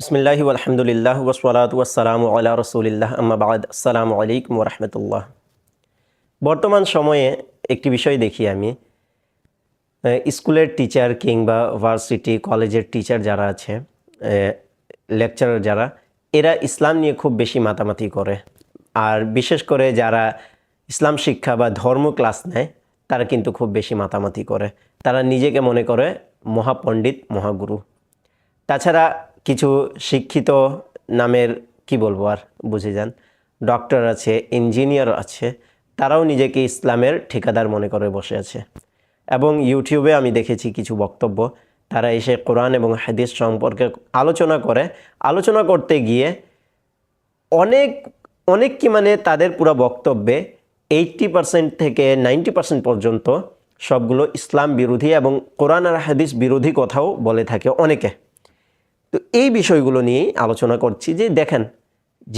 বিসমিল্লাহি আলহামদুলিল্লাহ ওসলাত ওয়াসালাম আল্লাহ রসুলিল্লাহ আম্মাবাদ আসসালামু আলাইকুম রহমতুল্লাহ বর্তমান সময়ে একটি বিষয় দেখি আমি। স্কুলের টিচার কিংবা ভার্সিটি কলেজের টিচার যারা আছে লেকচারার যারা, এরা ইসলাম নিয়ে খুব বেশি মাতামাতি করে। আর বিশেষ করে যারা ইসলাম শিক্ষা বা ধর্ম ক্লাস নেয়, তারা কিন্তু খুব বেশি মাতামাতি করে। তারা নিজেকে মনে করে মহাপণ্ডিত, মহাগুরু। তাছাড়া কিছু শিক্ষিত নামের, কি বলব আর, বুঝে যান। ডক্টর আছে ইঞ্জিনিয়ার আছে, তারাও নিজেকে ইসলামের ঠিকাদার মনে করে বসে আছে। এবং ইউটিউবে আমি দেখেছি কিছু বক্তব্য। তারা এসে কোরআন এবং হাদিস সম্পর্কে আলোচনা করে। আলোচনা করতে গিয়ে অনেক অনেক কি মানে তাদের পুরো বক্তব্যে এইট্টি পার্সেন্ট থেকে নাইনটি পার্সেন্ট পর্যন্ত সবগুলো ইসলাম বিরোধী এবং কোরআন আর হাদিস বিরোধী কথাও বলে থাকে অনেকে। তো এই বিষয়গুলো নিয়েই আলোচনা করছি যে দেখেন,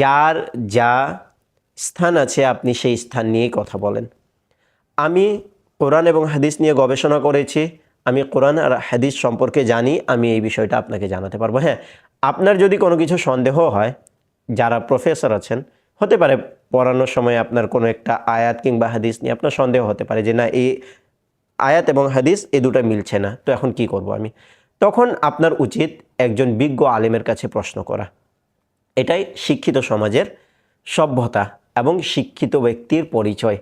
যার যা স্থান আছে আপনি সেই স্থান নিয়েই কথা বলেন। আমি কোরআন এবং হাদিস নিয়ে গবেষণা করেছি, আমি কোরআন আর হাদিস সম্পর্কে জানি, আমি এই বিষয়টা আপনাকে জানাতে পারব। হ্যাঁ আপনার যদি কোনো কিছু সন্দেহ হয়, যারা প্রফেসর আছেন, হতে পারে পড়ানোর সময় আপনার কোনো একটা আয়াত কিংবা হাদিস নিয়ে আপনার সন্দেহ হতে পারে যে না, এই আয়াত এবং হাদিস এ দুটো মিলছে না, তো এখন কি করব আমি? তখন আপনার উচিত একজন বিজ্ঞ আলেমের কাছে প্রশ্ন করা। এটাই শিক্ষিত সমাজের সভ্যতা এবং শিক্ষিত ব্যক্তির পরিচয়।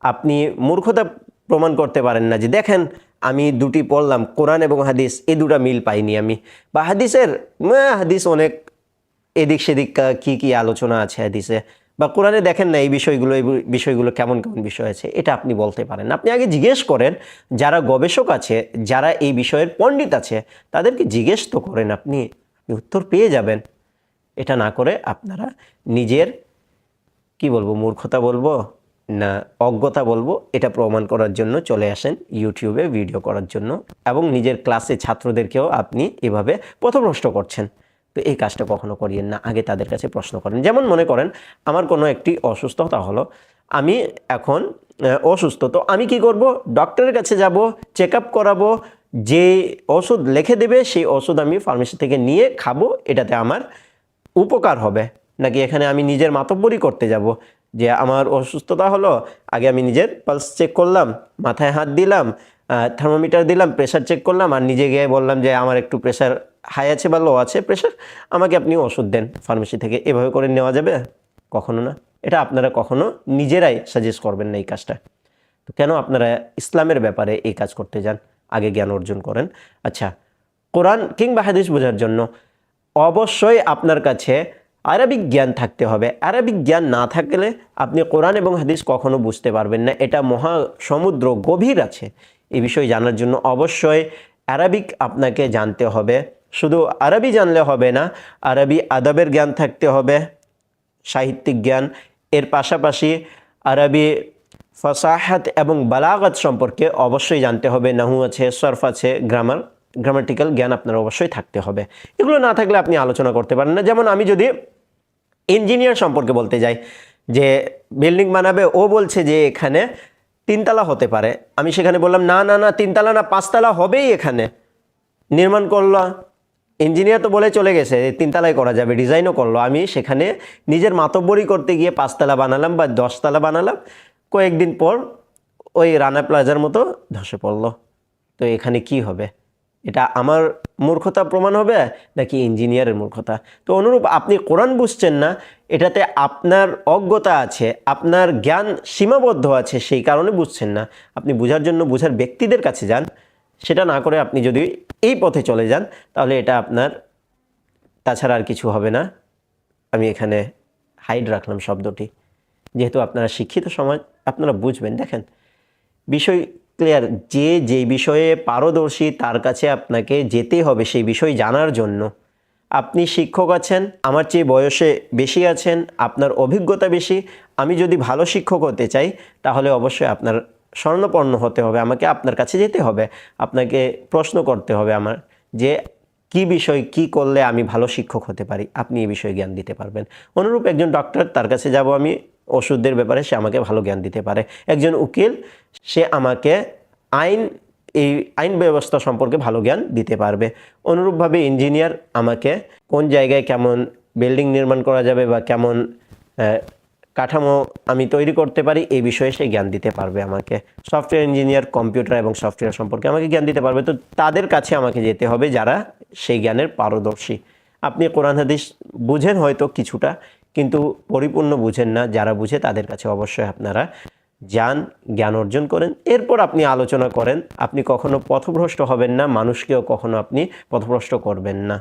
আপনি মূর্খতা প্রমাণ করতে পারেন না যে, দেখেন, আমি দুটি পড়লাম, কোরআন এবং হাদিস, এ দুটা মিল পাইনি আমি। বা হাদিসের হাদিস অনেক এদিক সেদিক কা- কি কি আলোচনা আছে হাদিসে? বা কোরআনে দেখেন না এই বিষয়গুলো এই বিষয়গুলো কেমন কেমন বিষয় আছে, এটা আপনি বলতে পারেন। আপনি আগে জিজ্ঞেস করেন, যারা গবেষক আছে, যারা এই বিষয়ের পণ্ডিত আছে, তাদেরকে জিজ্ঞেস তো করেন আপনি উত্তর পেয়ে যাবেন। এটা না করে আপনারা নিজের, কি বলব, মূর্খতা বলব না অজ্ঞতা বলব, এটা প্রমাণ করার জন্য চলে আসেন ইউটিউবে ভিডিও করার জন্য এবং নিজের ক্লাসে ছাত্রদেরকেও আপনি এভাবে পথভ্রষ্ট করছেন। তো এই কাজটা কখনো করিয়েন না, আগে তাদের কাছে প্রশ্ন করেন। যেমন মনে করেন, আমার কোনো একটি অসুস্থতা হলো, আমি এখন অসুস্থ, তো আমি কি করব? ডক্টরের কাছে যাব চেক আপ করাবো, যে ওষুধ লিখে দেবে, সেই ওষুধ আমি ফার্মেসি থেকে নিয়ে খাব, এটাতে আমার উপকার হবে। নাকি এখানে আমি নিজের মাতব্বরি করতে যাব, যে আমার অসুস্থতা হলো, আগে আমি নিজের পালস চেক করলাম, মাথায় হাত দিলাম থার্মোমিটার দিলাম প্রেশার চেক করলাম আর নিজে গিয়ে বললাম যে আমার একটু প্রেশার হাই আছে বা লো আছে প্রেশার আমাকে আপনি ওষুধ দেন ফার্মেসি থেকে। এভাবে করে নেওয়া যাবে? কখনো না। এটা আপনারা কখনো নিজেরাই সাজেস্ট করবেন না এই কাজটা। তো কেন আপনারা ইসলামের ব্যাপারে এই কাজ করতে যান? আগে জ্ঞান অর্জন করেন। আচ্ছা কোরআন কিংবা হাদিস বোঝার জন্য অবশ্যই আপনার কাছে আরবিক জ্ঞান থাকতে হবে। আরবিক জ্ঞান না থাকলে আপনি কোরআন এবং হাদিস কখনো বুঝতে পারবেন না। এটা মহা সমুদ্র গভীর আছে। এই বিষয় জানার জন্য অবশ্যই আরবিক আপনাকে জানতে হবে। শুধু আরবি জানলে হবে না, আরবি আদবের জ্ঞান থাকতে হবে, সাহিত্যিক জ্ঞান। এর পাশাপাশি আরবি ফসাহাত এবং বালাগত সম্পর্কে অবশ্যই জানতে হবে, নাহু আছে, সরফ আছে, গ্রামার, গ্রামাটিক্যাল জ্ঞান আপনার অবশ্যই থাকতে হবে। এগুলো না থাকলে আপনি আলোচনা করতে পারেন না। যেমন আমি যদি ইঞ্জিনিয়ার সম্পর্কে বলতে যাই, যে বিল্ডিং বানাবে, ও বলছে যে এখানে তিনতলা হতে পারে। আমি সেখানে বললাম, না না না, তিনতলা না, পাঁচতলা হবেই এখানে। নির্মাণ করল। ইঞ্জিনিয়ার তো বলে চলে গেছে তিনতলায় করা যাবে, ডিজাইনও করল। আমি সেখানে নিজের মাতব্বরি করতে গিয়ে পাঁচতলা বানালাম বা দশতলা বানালাম। কয়েকদিন পর ওই রানা প্লাজার মতো ধসে পড়ল। তো এখানে কি হবে? এটা আমার মূর্খতা প্রমাণ হবে নাকি ইঞ্জিনিয়ারের মূর্খতা? তো অনুরূপ, আপনি কোরআন বুঝছেন না, এটাতে আপনার অজ্ঞতা আছে, আপনার জ্ঞান সীমাবদ্ধ আছে, সেই কারণে বুঝছেন না। আপনি বোঝার জন্য বোঝার ব্যক্তিদের কাছে যান, সেটা না করে আপনি যদি এই পথে চলে যান, তাহলে এটা আপনার, তাছাড়া আর কিছু হবে না। আমি এখানে হাইড রাখলাম শব্দটি। যেহেতু আপনারা শিক্ষিত সমাজ, আপনারা বুঝবেন। দেখেন, বিষয় ক্লিয়ার যে যে বিষয়ে পারদর্শী তার কাছে আপনাকে যেতে হবে সেই বিষয় জানার জন্য। আপনি শিক্ষক আছেন, আমার চেয়ে বয়সে বেশি আছেন, আপনার অভিজ্ঞতা বেশি, আমি যদি ভালো শিক্ষক হতে চাই, তাহলে অবশ্যই আপনার স্বর্ণপন্ন হতে হবে, আমাকে আপনার কাছে যেতে হবে, আপনাকে প্রশ্ন করতে হবে আমার যে, কি বিষয় কি করলে আমি ভালো শিক্ষক হতে পারি? আপনি এই বিষয়ে জ্ঞান দিতে পারবেন। অনুরূপ একজন ডক্টর তার কাছে যাব আমি ওষুধের ব্যাপারে সে আমাকে ভালো জ্ঞান দিতে পারে। একজন উকিল, সে আমাকে আইন, এই আইন ব্যবস্থা সম্পর্কে ভালো জ্ঞান দিতে পারবে। অনুরূপভাবে ইঞ্জিনিয়ার আমাকে কোন জায়গায় কেমন বিল্ডিং নির্মাণ করা যাবে বা কেমন কাঠামো আমি তৈরি করতে পারি, এই বিষয়ে সে জ্ঞান দিতে পারবে আমাকে। সফটওয়্যার ইঞ্জিনিয়ার, কম্পিউটার এবং সফটওয়্যার সম্পর্কে আমাকে জ্ঞান দিতে পারবে। তো তাদের কাছে আমাকে যেতে হবে যারা সেই জ্ঞানের পারদর্শী। আপনি কোরআন হাদিস বুঝেন হয়তো কিছুটা। কিন্তু পরিপূর্ণ বুঝেন না, যারা বুঝে তাদের কাছে অবশ্যই আপনারা যান, জ্ঞান অর্জন করেন। এরপর আপনি আলোচনা করেন, আপনি কখনো পথভ্রষ্ট হবেন না, মানুষকেও কখনো আপনি পথভ্রষ্ট করবেন না।